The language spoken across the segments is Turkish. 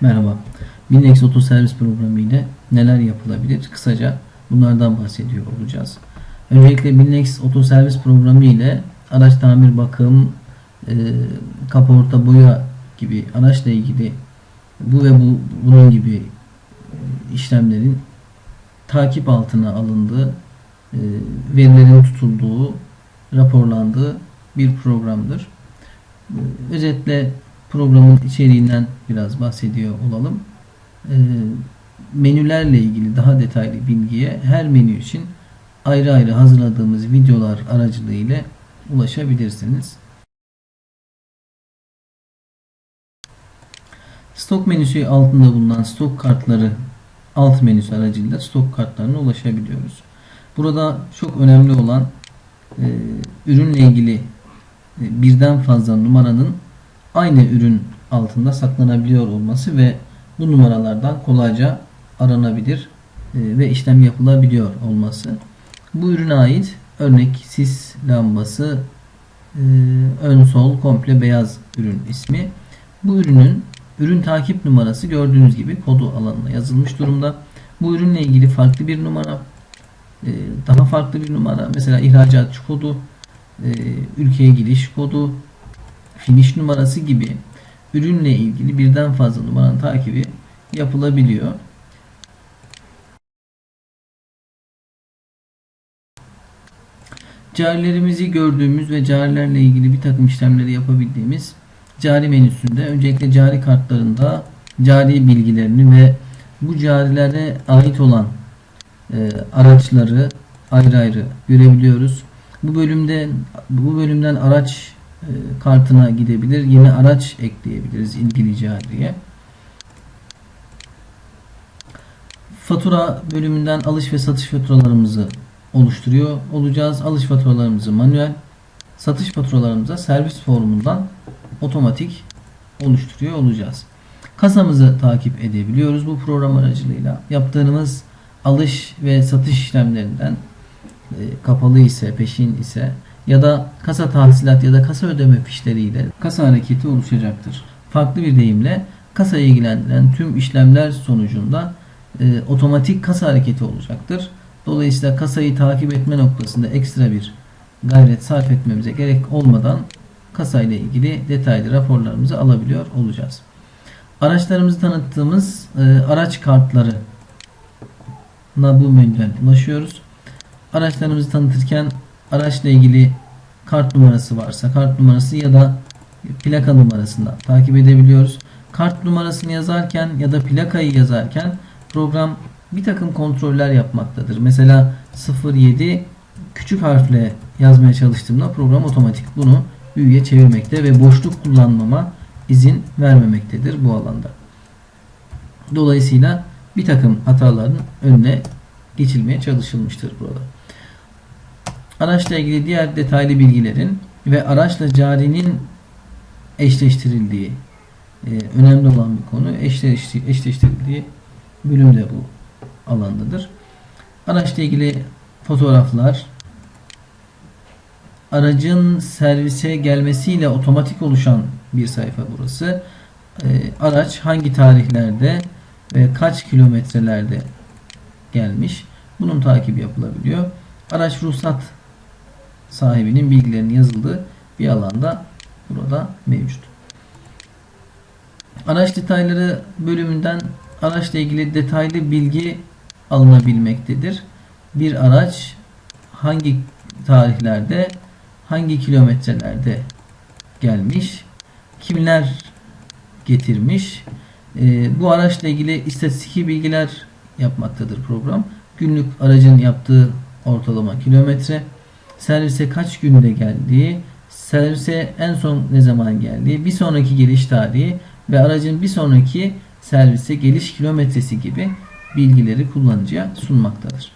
Merhaba. Binex Otoservis programı ile neler yapılabilir? Kısaca bunlardan bahsediyor olacağız. Öncelikle Binex Otoservis programı ile araç tamir bakım, e, kaporta boya gibi araçla ilgili bu ve bu bunun gibi e, işlemlerin takip altına alındığı, e, verilerin tutulduğu, raporlandığı bir programdır. E, Özetle programın içeriğinden biraz bahsediyor olalım. E, menülerle ilgili daha detaylı bilgiye her menü için ayrı ayrı hazırladığımız videolar aracılığıyla ulaşabilirsiniz. Stok menüsü altında bulunan stok kartları alt menüsü aracılığıyla stok kartlarına ulaşabiliyoruz. Burada çok önemli olan e, ürünle ilgili e, birden fazla numaranın aynı ürün altında saklanabiliyor olması ve bu numaralardan kolayca aranabilir e, ve işlem yapılabiliyor olması. Bu ürüne ait örnek sis lambası e, ön sol komple beyaz ürün ismi. Bu ürünün ürün takip numarası gördüğünüz gibi kodu alanına yazılmış durumda. Bu ürünle ilgili farklı bir numara, e, daha farklı bir numara mesela ihracatçı kodu, ülkeye giriş kodu, finish numarası gibi ürünle ilgili birden fazla numaranın takibi yapılabiliyor. Carilerimizi gördüğümüz ve carilerle ilgili bir takım işlemleri yapabildiğimiz cari menüsünde öncelikle cari kartlarında cari bilgilerini ve bu carilere ait olan e, araçları ayrı ayrı görebiliyoruz. Bu bölümde bu bölümden araç kartına gidebilir. Yeni araç ekleyebiliriz ilgili cariye. Fatura bölümünden alış ve satış faturalarımızı oluşturuyor olacağız. Alış faturalarımızı manuel, satış faturalarımızı servis formundan otomatik oluşturuyor olacağız. Kasamızı takip edebiliyoruz bu program aracılığıyla. Yaptığımız alış ve satış işlemlerinden e, kapalı ise, peşin ise ya da kasa tahsilat ya da kasa ödeme fişleriyle kasa hareketi oluşacaktır. Farklı bir deyimle kasayı ilgilendiren tüm işlemler sonucunda e, otomatik kasa hareketi olacaktır. Dolayısıyla kasayı takip etme noktasında ekstra bir gayret sarf etmemize gerek olmadan kasayla ilgili detaylı raporlarımızı alabiliyor olacağız. Araçlarımızı tanıttığımız e, araç kartları bu menüden ulaşıyoruz. Araçlarımızı tanıtırken araçla ilgili kart numarası varsa kart numarası ya da plaka numarasını takip edebiliyoruz. Kart numarasını yazarken ya da plakayı yazarken program bir takım kontroller yapmaktadır. Mesela 07 küçük harfle yazmaya çalıştığımda program otomatik bunu büyüye çevirmekte ve boşluk kullanmama izin vermemektedir bu alanda. Dolayısıyla bir takım hataların önüne geçilmeye çalışılmıştır burada. Araçla ilgili diğer detaylı bilgilerin ve araçla carinin eşleştirildiği e, önemli olan bir konu eşleştirildiği bölüm de bu alandadır. Araçla ilgili fotoğraflar aracın servise gelmesiyle otomatik oluşan bir sayfa burası. E, araç hangi tarihlerde ve kaç kilometrelerde gelmiş bunun takibi yapılabiliyor. Araç ruhsat sahibinin bilgilerinin yazıldığı bir alanda burada mevcut. Araç detayları bölümünden araçla ilgili detaylı bilgi alınabilmektedir. Bir araç hangi tarihlerde, hangi kilometrelerde gelmiş, kimler getirmiş, e, bu araçla ilgili istatistiki bilgiler yapmaktadır program. Günlük aracın yaptığı ortalama kilometre, servise kaç günde geldiği, servise en son ne zaman geldiği, bir sonraki geliş tarihi ve aracın bir sonraki servise geliş kilometresi gibi bilgileri kullanıcıya sunmaktadır.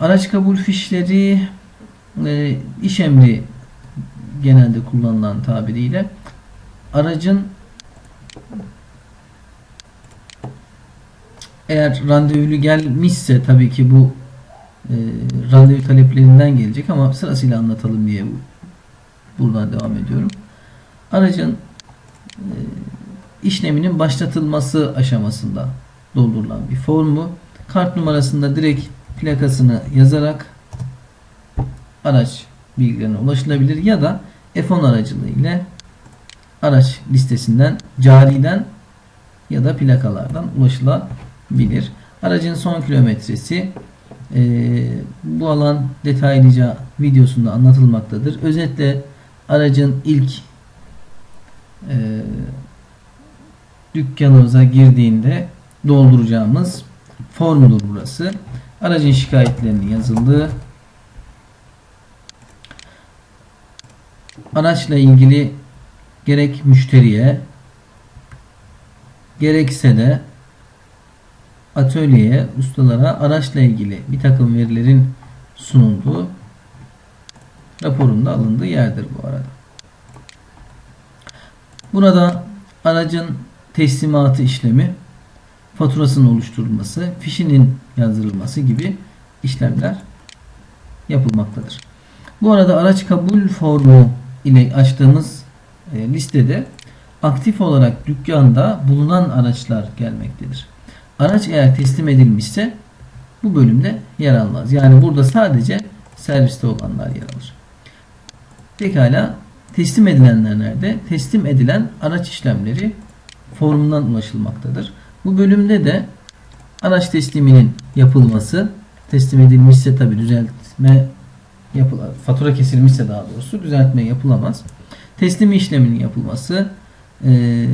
Araç kabul fişleri e, iş emri genelde kullanılan tabiriyle aracın eğer randevulu gelmişse tabii ki bu e, randevu taleplerinden gelecek ama sırasıyla anlatalım diye buradan devam ediyorum. Aracın e, işleminin başlatılması aşamasında doldurulan bir form bu. Kart numarasında direkt plakasını yazarak araç bilgilerine ulaşılabilir ya da F10 aracılığı araç listesinden, cariden ya da plakalardan ulaşılabilir. Aracın son kilometresi e, bu alan detaylıca videosunda anlatılmaktadır. Özetle aracın ilk e, dükkanımıza girdiğinde dolduracağımız formdur burası. Aracın şikayetlerinin yazıldığı araçla ilgili gerek müşteriye gerekse de atölyeye, ustalara araçla ilgili bir takım verilerin sunulduğu raporunda alındığı yerdir bu arada. Burada aracın teslimatı işlemi, faturasının oluşturulması, fişinin yazdırılması gibi işlemler yapılmaktadır. Bu arada araç kabul formu ile açtığımız e, listede aktif olarak dükkanda bulunan araçlar gelmektedir. Araç eğer teslim edilmişse bu bölümde yer almaz. Yani burada sadece serviste olanlar yer alır. Pekala teslim edilenler nerede? Teslim edilen araç işlemleri formundan ulaşılmaktadır. Bu bölümde de araç tesliminin yapılması teslim edilmişse tabi düzeltme yapılar, fatura kesilmişse daha doğrusu düzeltme yapılamaz. Teslim işleminin yapılması, e,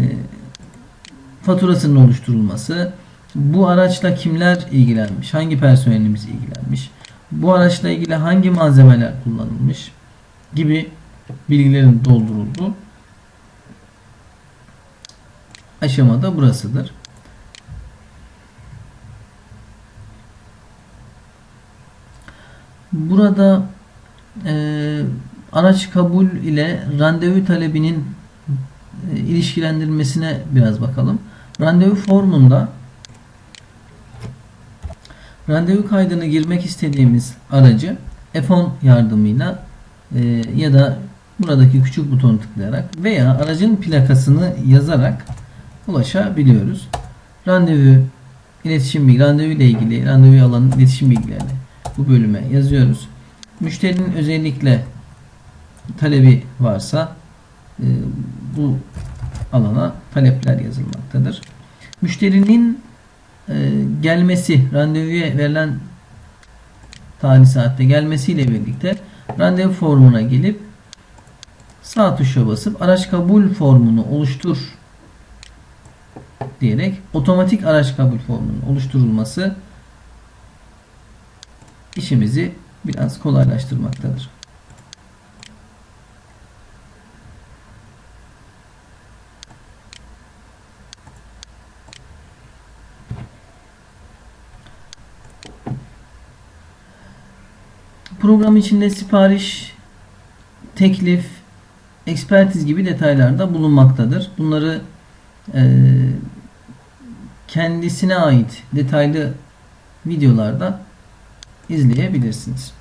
faturasının oluşturulması, bu araçla kimler ilgilenmiş, hangi personelimiz ilgilenmiş, bu araçla ilgili hangi malzemeler kullanılmış gibi bilgilerin doldurulduğu aşamada burasıdır. Burada e, araç kabul ile randevu talebinin e, ilişkilendirilmesine biraz bakalım. Randevu formunda randevu kaydını girmek istediğimiz aracı F10 yardımıyla e, ya da buradaki küçük butonu tıklayarak veya aracın plakasını yazarak ulaşabiliyoruz. Randevu iletişim bilgi, randevu ile ilgili randevu alanı iletişim bilgilerini bu bölüme yazıyoruz. Müşterinin özellikle talebi varsa e, bu alana talepler yazılmaktadır. Müşterinin gelmesi, randevuya verilen tarih saatte gelmesiyle birlikte randevu formuna gelip sağ tuşa basıp araç kabul formunu oluştur diyerek otomatik araç kabul formunun oluşturulması işimizi biraz kolaylaştırmaktadır. Program içinde sipariş, teklif, ekspertiz gibi detaylarda bulunmaktadır. Bunları e, kendisine ait detaylı videolarda izleyebilirsiniz.